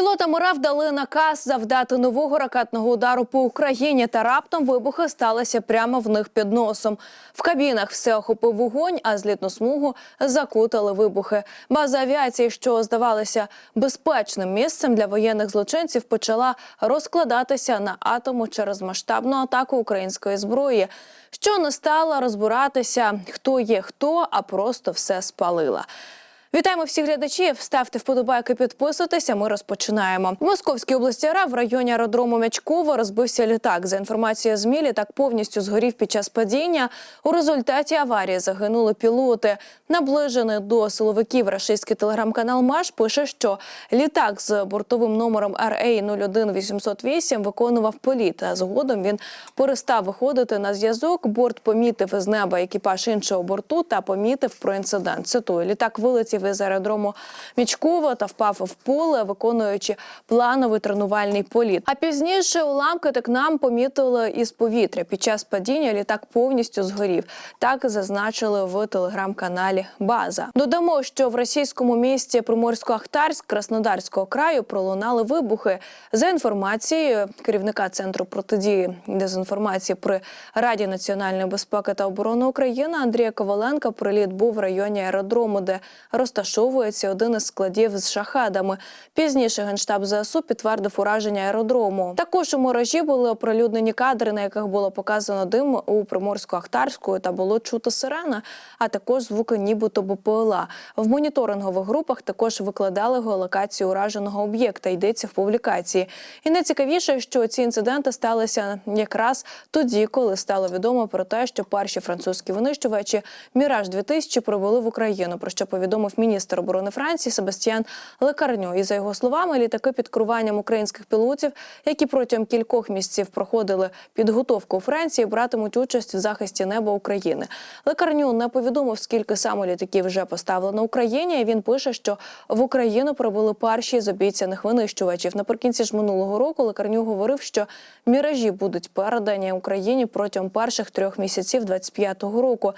Пілотам РФ дали наказ завдати нового ракетного удару по Україні, та раптом вибухи сталися прямо в них під носом. В кабінах все охопив вогонь, а злітну смугу закутали вибухи. База авіації, що здавалася безпечним місцем для воєнних злочинців, почала розкладатися на атому через масштабну атаку української зброї. Що не стала розбиратися, хто є хто, а просто все спалила. Вітаємо всіх глядачів. Ставте вподобайки, підписуйтеся. Ми розпочинаємо. В Московській області РФ в районі аеродрому Мячково розбився літак. За інформацією ЗМІ, літак повністю згорів під час падіння. У результаті аварії загинули пілоти. Наближений до силовиків рашистський телеграм-канал Маш пише, що літак з бортовим номером RA 01808 виконував політ. А згодом він перестав виходити на зв'язок. Борт помітив із неба екіпаж іншого борту та помітив про інцидент. Цитую, літак вилетів із аеродрому Мічкова та впав в поле, виконуючи плановий тренувальний політ. А пізніше уламки так нам помітили із повітря. Під час падіння літак повністю згорів. Так зазначили в телеграм-каналі База. Додамо, що в російському місті Приморсько-Ахтарськ Краснодарського краю пролунали вибухи. За інформацією керівника центру протидії дезінформації при Раді національної безпеки та оборони України Андрія Коваленка, приліт був в районі аеродрому, де розташовується один із складів з шахедами. Пізніше генштаб ЗСУ підтвердив ураження аеродрому. Також у мережі були оприлюднені кадри, на яких було показано дим у Приморсько-Ахтарську та було чути сирена, а також звуки нібито БПЛА. В моніторингових групах також викладали геолокацію ураженого об'єкта. Йдеться в публікації. І найцікавіше, що ці інциденти сталися якраз тоді, коли стало відомо про те, що перші французькі винищувачі Міраж 2000 прибули в Україну. Про що повідомив міністр оборони Франції Себастьян Лекарньо. І за його словами, літаки під керуванням українських пілотів, які протягом кількох місяців проходили підготовку у Франції, братимуть участь в захисті неба України. Лекарню не повідомив, скільки саме літаків вже поставлено Україні. І він пише, що в Україну прибули перші з обіцяних винищувачів. Наприкінці ж минулого року Лекарню говорив, що міражі будуть передані Україні протягом перших трьох місяців 25-го року.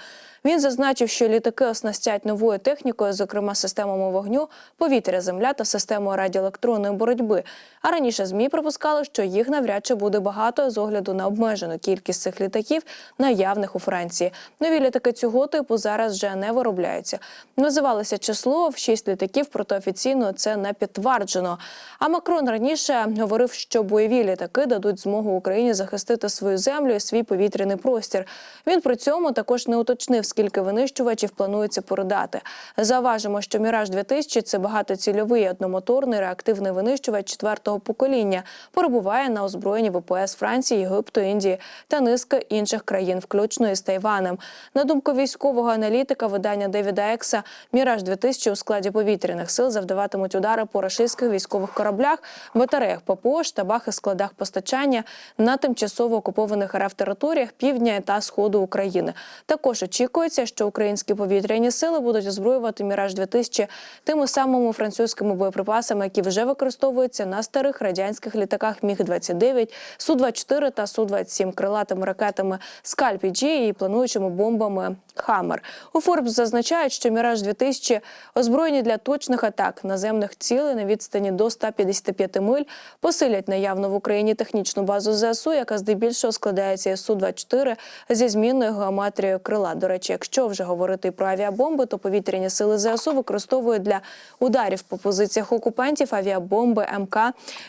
Він зазначив, що літаки оснастять новою технікою, зокрема системами вогню, повітря, земля та системою радіоелектронної боротьби. А раніше змі припускали, що їх навряд чи буде багато з огляду на обмежену кількість цих літаків, наявних у Франції. Нові літаки цього типу зараз вже не виробляються. Називалося число в шість літаків, проте офіційно це не підтверджено. А Макрон раніше говорив, що бойові літаки дадуть змогу Україні захистити свою землю і свій повітряний простір. Він при цьому також не уточнив, скільки винищувачів планується передати. Заважимо, що Міраж 2000 – це багатоцільовий одномоторний реактивний винищувач четвертого покоління. Перебуває на озброєнні ВПС Франції, Єгипту, Індії та низки інших країн, включно із Тайванем. На думку військового аналітика видання Девіда Екса, Міраж 2000 у складі повітряних сил завдаватимуть удари по рашистських військових кораблях, батареях ППО, штабах і складах постачання на тимчасово окупованих РФ територіях півдня та сходу України. Також очікується, що українські повітряні сили будуть озброювати Міраж 2000 тими самими французькими боєприпасами, які вже використовуються на старих радянських літаках Міг 29 Су 24 та Су 27 крилатими ракетами Скальпі-Джі і плануючими бомбами Хаммер. У Форбс зазначають, що Міраж 2000 озброєні для точних атак наземних цілей на відстані до 155 миль, посилять наявну в Україні технічну базу ЗСУ, яка здебільшого складається із Су 24 зі змінною геометрією крила. До речі, якщо вже говорити про авіабомби, то повітряні сили ЗСУ використовують для ударів по позиціях окупантів авіабомби МК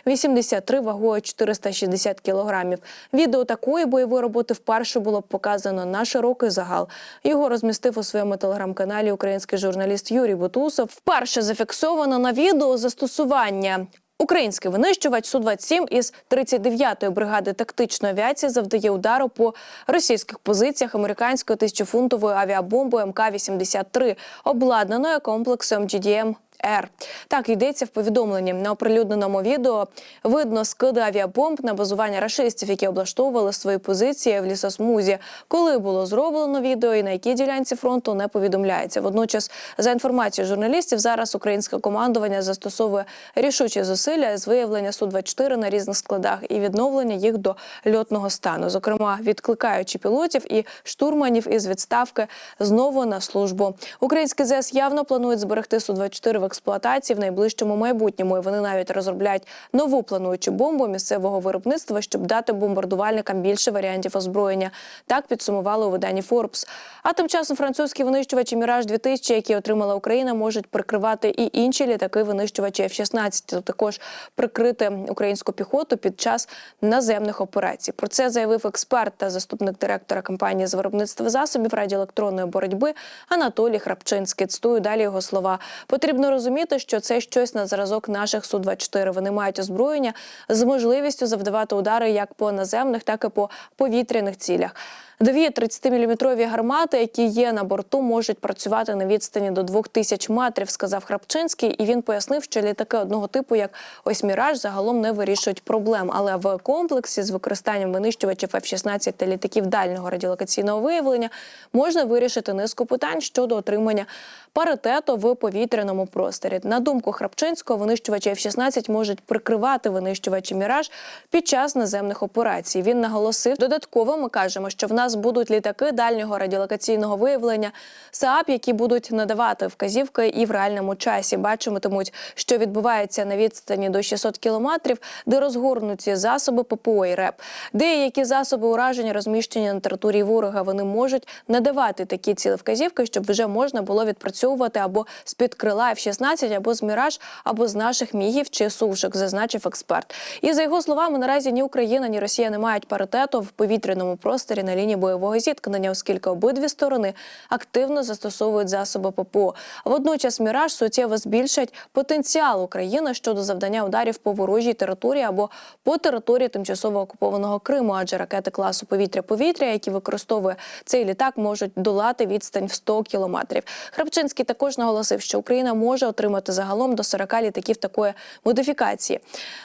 83 вагою 460 кілограмів. Відео такої бойової роботи вперше було показано на широкий загал. Його розмістив у своєму телеграм-каналі український журналіст Юрій Бутусов. Вперше зафіксовано на відео застосування. Український винищувач Су-27 із 39-ї бригади тактичної авіації завдає удару по російських позиціях американської тисячофунтової авіабомби МК-83, обладнаної комплексом GDM Р. Так йдеться в повідомленні на оприлюдненому відео. Видно скиди авіабомб на базування рашистів, які облаштовували свої позиції в лісосмузі. Коли було зроблено відео і на якій ділянці фронту не повідомляється. Водночас, за інформацією журналістів, зараз українське командування застосовує рішучі зусилля з виявлення су 24 на різних складах і відновлення їх до льотного стану, зокрема відкликаючи пілотів і штурманів із відставки знову на службу. Українські ЗС явно планують зберегти су 24 в експлуатації в найближчому майбутньому. І вони навіть розробляють нову плануючу бомбу місцевого виробництва, щоб дати бомбардувальникам більше варіантів озброєння. Так підсумували у виданні Forbes. А тим часом французькі винищувачі Міраж 2000 які отримала Україна, можуть прикривати і інші літаки винищувачі F-16, також прикрити українську піхоту під час наземних операцій. Про це заявив експерт та заступник директора компанії з виробництва засобів радіоелектронної боротьби Анатолій Храпчинський. Цитую далі його слова. Потрібно розуміти, що це щось на зразок наших су 24 Вони мають озброєння з можливістю завдавати удари як по наземних, так і по повітряних цілях. Дві 30-мм гармати, які є на борту, можуть працювати на відстані до 2000 метрів, сказав Храпчинський. І він пояснив, що літаки одного типу, як ось Міраж, загалом не вирішують проблем. Але в комплексі з використанням винищувачів F-16 та літаків дальнього радіолокаційного виявлення можна вирішити низку питань щодо отримання паритету в повітряному просторі. На думку Храпчинського, винищувачі F-16 можуть прикривати винищувачі Міраж під час наземних операцій. Він наголосив додатково. Ми кажемо, що в нас будуть літаки дальнього радіолокаційного виявлення СААП, які будуть надавати вказівки і в реальному часі бачитимуть, що відбувається на відстані до 600 кілометрів, де розгорнуті засоби ППО і РЕП. Деякі засоби ураження розміщені на території ворога. Вони можуть надавати такі ціли вказівки, щоб вже можна було відпрацьовувати або з під крила F-16, або з міраж, або з наших мігів чи сушок, зазначив експерт. І за його словами, наразі ні Україна, ні Росія не мають паритету в повітряному просторі на лінії бойового зіткнення, оскільки обидві сторони активно застосовують засоби ППО. Водночас міраж суттєво збільшать потенціал України щодо завдання ударів по ворожій території або по території тимчасово окупованого Криму, адже ракети класу повітря-повітря, які використовує цей літак, можуть долати відстань в 100 кілометрів. Храпчинський також наголосив, що Україна може отримати загалом до 40 літаків такої модифікації.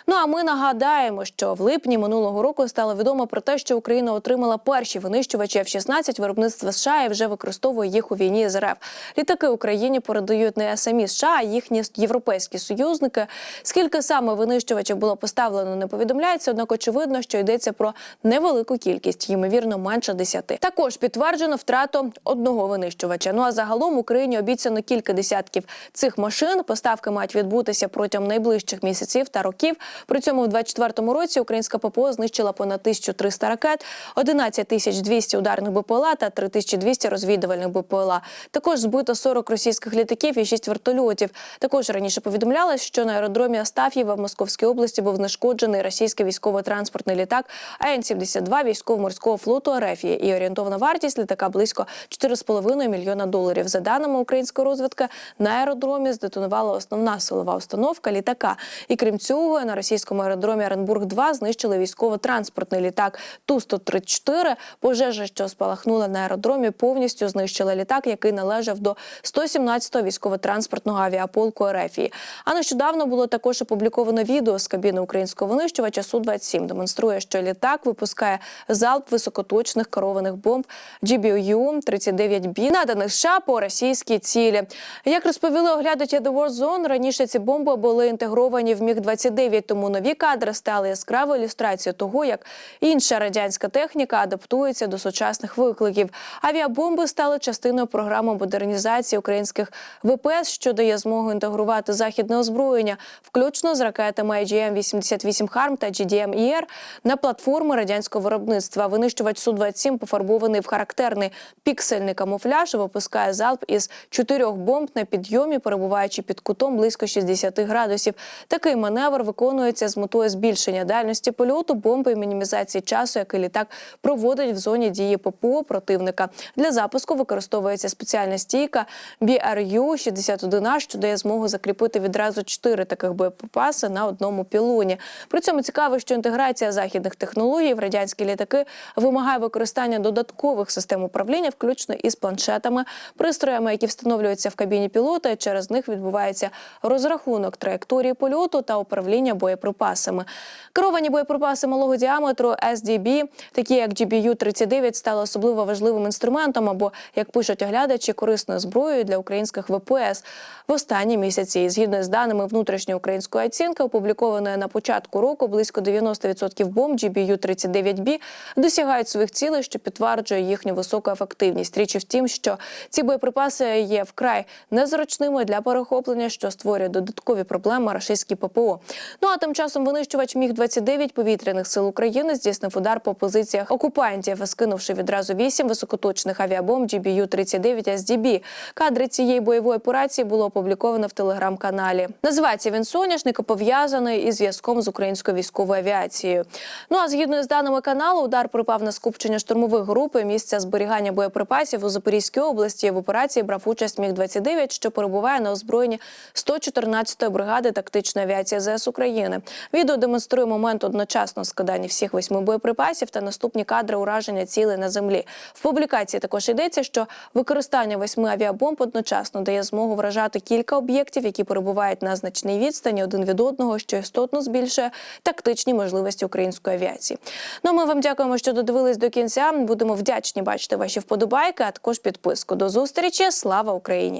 Ну а ми нагадаємо, що в липні минулого року стало відомо про те, що Україна отримала перші винищувачі F-16 виробництва США і вже використовує їх у війні з РФ. Літаки Україні передають не самі США, а їхні європейські союзники. Скільки саме винищувачів було поставлено, не повідомляється. Однак очевидно, що йдеться про невелику кількість, ймовірно, менше десяти. Також підтверджено втрату одного винищувача. Ну а загалом Україні обіцяно кілька десятків цих машин. Поставки мають відбутися протягом найближчих місяців та років. При цьому в 24-му році українська ППО знищила понад 1300 ракет, 11 тисяч 200 ударних БПЛА та 3200 розвідувальних БПЛА. Також збито 40 російських літаків і 6 вертольотів. Також раніше повідомлялось, що на аеродромі Астаф'єва в Московській області був знешкоджений російський військово-транспортний літак АН-72 військово-морського флоту РФ. І орієнтовна вартість літака близько 4,5 мільйона доларів. За даними української розвідки, на аеродромі здетонувала основна силова установка літака. І крім цього, на російському аеродромі Оренбург 2 знищили військово-транспортний літак Ту-134. Пожежа, що спалахнула на аеродромі, повністю знищила літак, який належав до 117-го військово-транспортного авіаполку РФ. А нещодавно було також опубліковано відео з кабіни українського винищувача Су-27. Демонструє, що літак випускає залп високоточних керованих бомб GBU-39B, наданих США по російській цілі. Як розповіли оглядачі The War Zone, раніше ці бомби були інтегровані в Міг-29, тому нові кадри стали яскравою ілюстрацією того, як інша радянська техніка адаптується до сучасних викликів. Авіабомби стали частиною програми модернізації українських ВПС, що дає змогу інтегрувати західне озброєння, включно з ракетами IGM-88 «Харм» та GDM-ER на платформи радянського виробництва. Винищувач Су-27 пофарбований в характерний піксельний камуфляж, випускає залп із чотирьох бомб на підйомі, перебуваючи під кутом близько 60 градусів. Такий маневр виконується з метою збільшення дальності польоту, бомби і мінімізації часу, який літак проводить в зоні дії ППО противника. Для запуску використовується спеціальна стійка BRU-61A, що дає змогу закріпити відразу чотири таких боєприпаси на одному пілоні. При цьому цікаво, що інтеграція західних технологій в радянські літаки вимагає використання додаткових систем управління, включно із планшетами, пристроями, які встановлюються в кабіні пілота. і Через них відбувається розрахунок траєкторії польоту та управління боєприпасами. Керовані боєприпаси малого діаметру SDB, такі як GBU-39, стали особливо важливим інструментом або, як пишуть оглядачі, корисною зброєю для українських ВПС в останні місяці. Згідно з даними внутрішньої української оцінки, опублікованої на початку року, близько 90% бомб GBU-39B досягають своїх цілей, що підтверджує їхню високу ефективність. Річ в тім, що ці боєприпаси є вкрай незручними для перехоплення перехоплення, що створює додаткові проблеми рашистській ППО. Ну а тим часом винищувач міг 29 повітряних сил України здійснив удар по позиціях окупантів, скинувши відразу вісім високоточних авіабомб GBU-39 SDB. Кадри цієї бойової операції було опубліковано в телеграм-каналі. Називається він соняшник пов'язаний із зв'язком з українською військовою авіацією. Ну а згідно з даними каналу, удар припав на скупчення штурмових груп і місця зберігання боєприпасів у Запорізькій області. В операції брав участь міг 29 що перебуває на озброєнні 114-ї бригади тактичної авіації ЗС України. Відео демонструє момент одночасного складання всіх восьми боєприпасів та наступні кадри ураження цілей на землі. В публікації також йдеться, що використання восьми авіабомб одночасно дає змогу вражати кілька об'єктів, які перебувають на значній відстані один від одного, що істотно збільшує тактичні можливості української авіації. Ну ми вам дякуємо, що додивились до кінця. Будемо вдячні бачити ваші вподобайки, а також підписку. До зустрічі. Слава Україні!